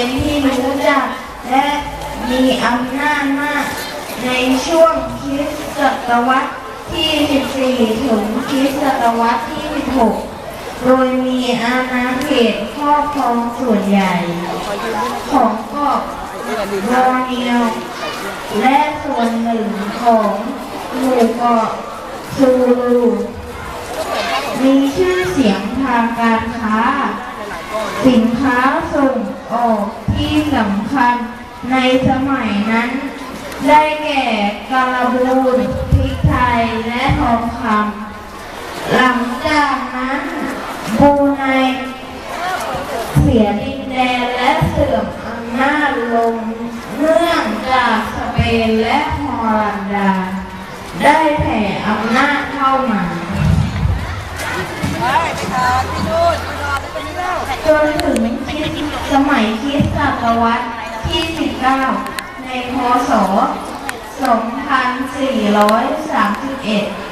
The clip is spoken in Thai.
เป็นที่รู้จัก และมีอำนาจมาก ในช่วงคริสตศตวรรษที่ 14 ถึงคริสตศตวรรษที่ 16 โดยมีอาณาเขตครอบครองส่วนใหญ่ ของเกาะบอร์เนียวและส่วนหนึ่งของหมู่เกาะซูลูมีชื่อเสียงทางการค้า สินค้าส่งออกที่สำคัญ ในสมัยนั้น ได้แก่การบูนพริกไทยและทองคำหลังจากนั้นบรูไนเสียดินแดนและเสื่อมอำนาจลงเนื่องจากสเปนและฮอลันดา ได้แผ่อำนาจเข้ามาจนถึงคริสต์สมัยคริสตศตวรรษ ที่ 19 ในพศ 2431